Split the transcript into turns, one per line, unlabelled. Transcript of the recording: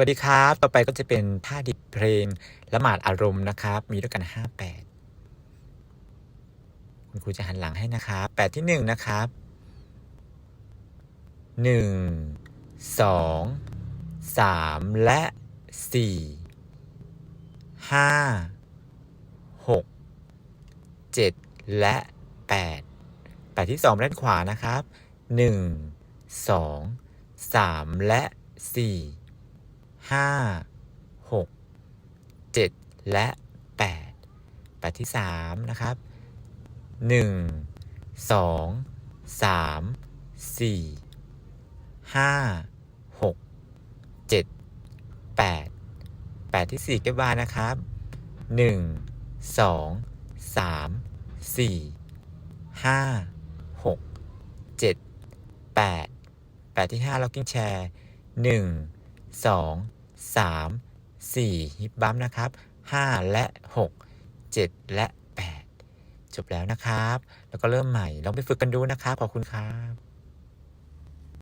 วัสดีครับ ต่อไปก็จะเป็นท่าดิบเพลงละหมาดอารมณ์นะครับ มีด้วยกัน 5 8 คุณครูจะหันหลังให้นะครับ8ที่ 1 นะครับ 1 2 3 และ 4 5 6 7 และ 8 8 ที่ 2 ด้านขวานะครับ 1 2 3 และ 4 ห้าหกเจ็ดและแปดแปดที่สามนะครับหนึ่งสองสามสี่ห้าหกเจ็ดแปดแปดที่สี่ก็บไว้นะครับหนึ่งสองสามสี่ห้าหกเจ็ดแปดแปดที่ห้าล็อกกิ้งแชร์หนึ่งสอง สามสี่ฮิปบัมนะครับห้าและหกเจ็ดและแปดจบแล้วนะครับ แล้วก็เริ่มใหม่ ลองไปฝึกกันดูนะครับ ขอบคุณครับ